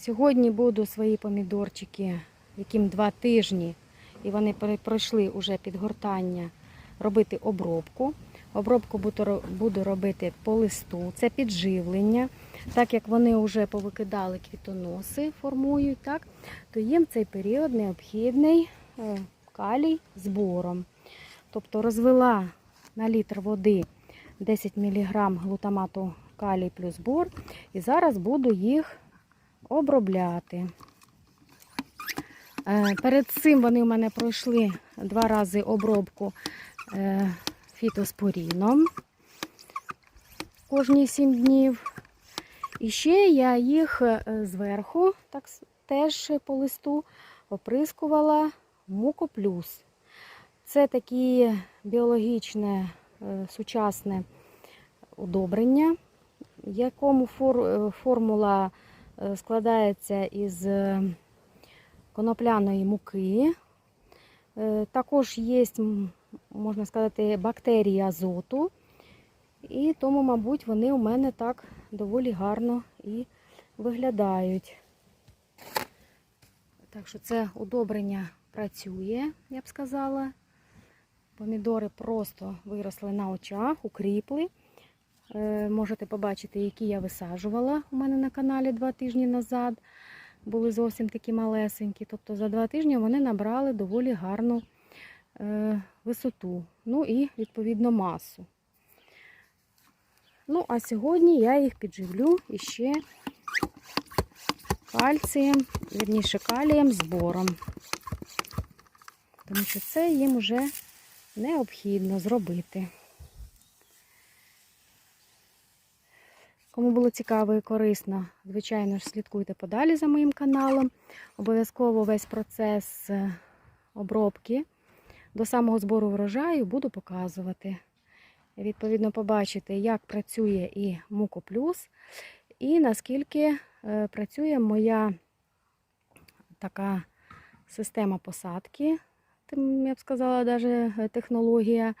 Сьогодні буду свої помідорчики, яким два тижні, і вони пройшли уже підгортання, робити обробку. Обробку буду робити по листу, це підживлення. Так як вони вже повикидали квітоноси, формують, так, то їм цей період необхідний е, калій збором. Тобто розвела на літр води 10 мг глутамату калій плюс бор. І зараз буду їх обробляти. Е, Перед цим вони у мене пройшли два рази обробку е, фітоспоріном кожні 7 днів. І ще я їх е, зверху, так теж по листу, оприскувала мукоплюс. Це таке біологічне сучасне удобрення, якому фор, формула складається із е, конопляної муки. Е, Також є, можна сказати, бактерії азоту. І тому, мабуть, вони у мене так доволі гарно і виглядають. Так що це удобрення працює, я б сказала. Помідори просто виросли на очах, укріпли. Е, Можете побачити, які я висаджувала у мене на каналі два тижні назад. Були зовсім такі малесенькі. Тобто за два тижні вони набрали доволі гарну е, висоту. Ну і відповідно масу. Ну, а сьогодні я їх підживлю іще кальцієм, вірніше калієм збором. Тому що це їм вже необхідно зробити. Кому було цікаво і корисно, звичайно ж, слідкуйте подалі за моїм каналом. Обов'язково весь процес е, обробки до самого збору врожаю буду показувати. Відповідно, побачите, як працює і Мукоплюс, і наскільки е, працює моя така система посадки, я б сказала, навіть технологія,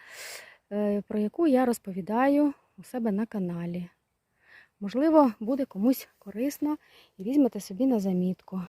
е, про яку я розповідаю у себе на каналі. Можливо, буде комусь корисно і візьмете собі на замітку.